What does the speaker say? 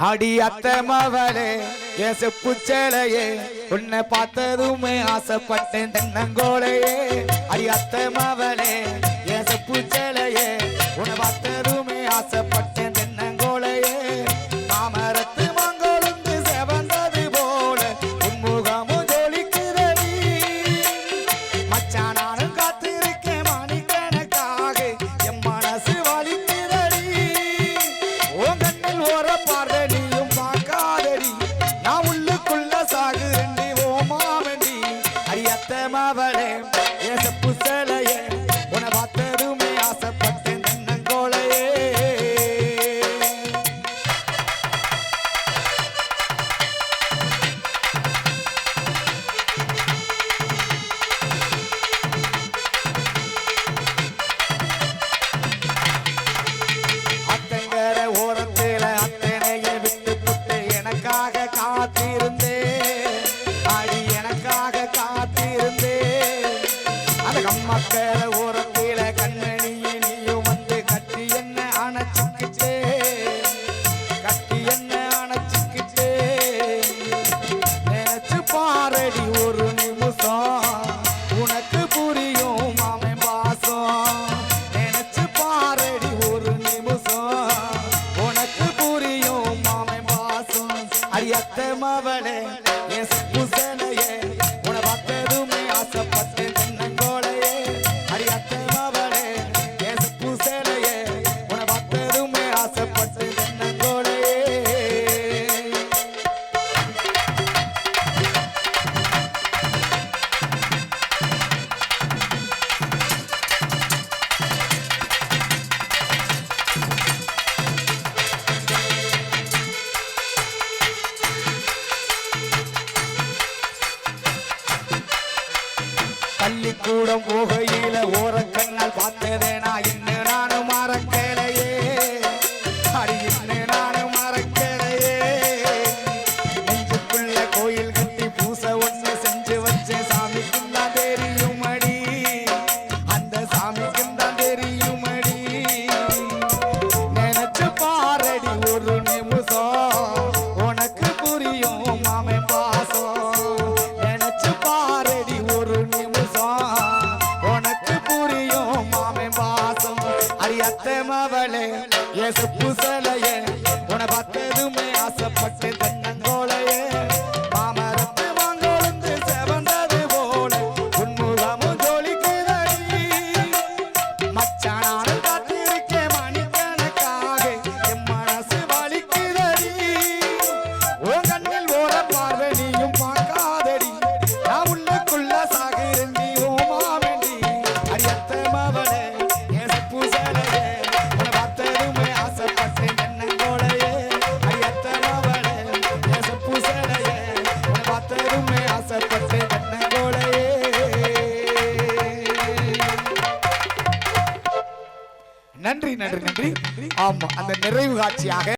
ஆடி அத்த மவளே என் செப்பு சேலையே உன்னை பார்த்ததுமே ஆசைப்பட்டேன் தென்னங்கோலையே. அடி அத்த மவளே என் செப்பு சேலையே உன்னை பார்த்ததுமே ஆசைப்பட்டேன் மாவளே. என் செப்பு அந்த கம்மக்கர ஓரத்தில கண்மணியை நீயும் வந்து கட்டி என்ன அணைச்சுக்கிட்டே? கட்டி என்ன அணைச்சுக்கிட்டே? நினைச்சு பாரடி ஒரு நிமிஷம். உனக்கு புரியும் மாமன் பாசம். நினைச்சு பாரடி ஒரு நிமிஷம். உனக்கு புரியும் மாமன் பாசம். அடியத்த மவளே என் புசனையே உன பார்த்ததுமே ஆசைப்பட்டு தென்னங்கோலையே பள்ளிக்கூடம் போகையில ஓரக்கண்ணால் பார்த்ததே மவளே எசு புசலையே உன பார்த்ததுமே ஆசைப்பட்டு தென்னங்கோலையே நன்றி நன்றி நன்றி. ஆமா அந்த நிறைவு காட்சியாக